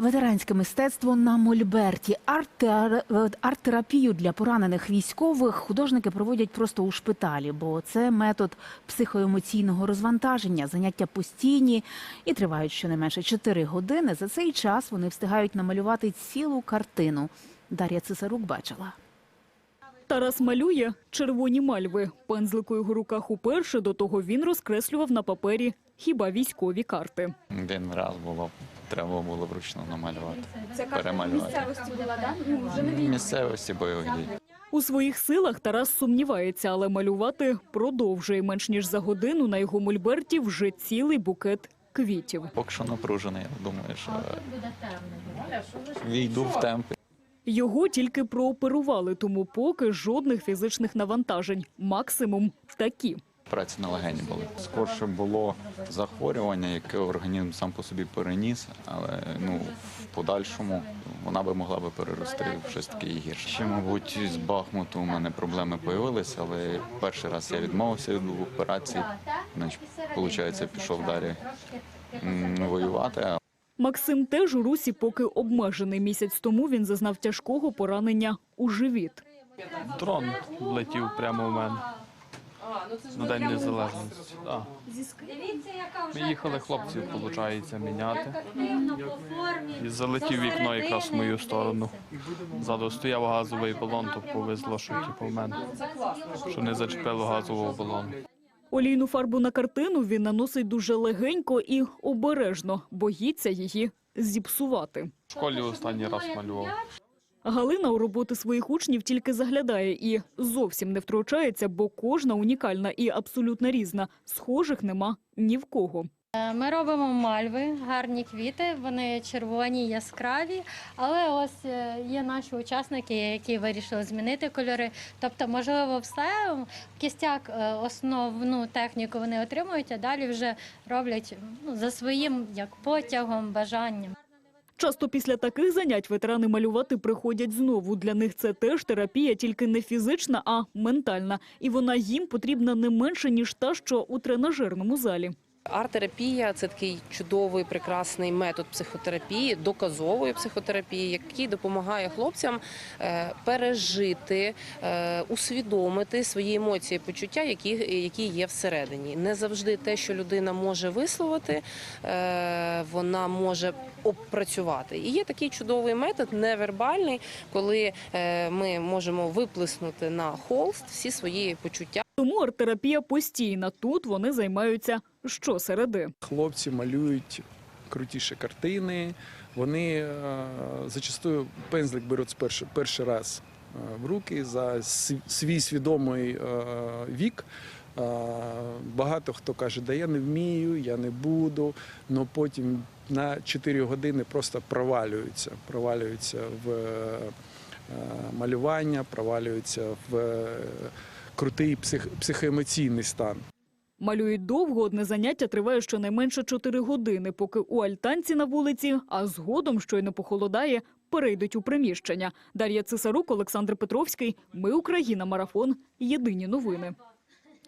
Ветеранське мистецтво на Мольберті. Е, Арт-терапію для поранених військових художники проводять просто у шпиталі, бо це метод психоемоційного розвантаження. Заняття постійні і тривають щонайменше 4 години. За цей час вони встигають намалювати цілу картину. Дар'я Цесарук бачила. Тарас малює червоні мальви. Пензлик у його руках уперше, до того він розкреслював на папері хіба військові карти. Один раз було, треба було вручну намалювати. Це Перемалювати. місцевості була, так? Ну, вже не. Місцевості бойових дій. У своїх силах Тарас сумнівається, але малювати продовжує. Менш ніж за годину на його мольберті вже цілий букет квітів. Поки що напружений, я думаю, що війду в темпі. Його тільки прооперували, тому поки жодних фізичних навантажень. Максимум такі. Праці на легені були. Скорше було захворювання, яке організм сам по собі переніс, але ну в подальшому вона би могла би перерости в щось таке гірше. Ще, мабуть, з Бахмуту у мене проблеми появилися, але перший раз я відмовився від операції. Значить, виходить, пішов далі воювати. Максим теж у русі поки обмежений. Місяць тому він зазнав тяжкого поранення у живіт. Дрон летів прямо в мене на День Незалежності. Да. Ми їхали хлопців, виходить, міняти. І залетів вікно якраз в мою сторону. Ззаду стояв газовий балон, то повезло, що типу, в мене, що не зачепило газового балону. Олійну фарбу на картину він наносить дуже легенько і обережно, боїться її зіпсувати. В школі останній раз малював. Галина у роботи своїх учнів тільки заглядає і зовсім не втручається, бо кожна унікальна і абсолютно різна. Схожих нема ні в кого. Е, Ми робимо мальви, гарні квіти, вони червоні, яскраві. Але ось е, є наші учасники, які вирішили змінити кольори. Тобто, можливо, все кістяк, е, основну техніку вони отримують, а далі вже роблять ну, за своїм як потягом, бажанням. Часто після таких занять ветерани малювати приходять знову. Для них це теж терапія, тільки не фізична, а ментальна. І вона їм потрібна не менше, ніж та, що у тренажерному залі. Арт-терапія це такий чудовий, прекрасний метод психотерапії, доказової психотерапії, який допомагає хлопцям е, пережити, е, усвідомити свої емоції, почуття, які, які є всередині. Не завжди те, що людина може висловити, е, вона може опрацювати. І є такий чудовий метод, невербальний, коли ми можемо виплеснути на холст всі свої почуття. Тому арт-терапія постійна. Тут вони займаються щосереди. Хлопці малюють крутіші картини. Вони е, зачастую пензлик беруть перший, перший раз е, в руки за свій свідомий е, вік. Багато хто каже, да я не вмію, я не буду. але потім на 4 години просто провалюються. Провалюються в малювання, провалюються в крутий псих, психоемоційний стан. Малюють довго, одне заняття триває щонайменше 4 години, поки у альтанці на вулиці, а згодом, щойно похолодає, перейдуть у приміщення. Дар'я Цесарук, Олександр Петровський. Ми Україна. Марафон. Єдині новини.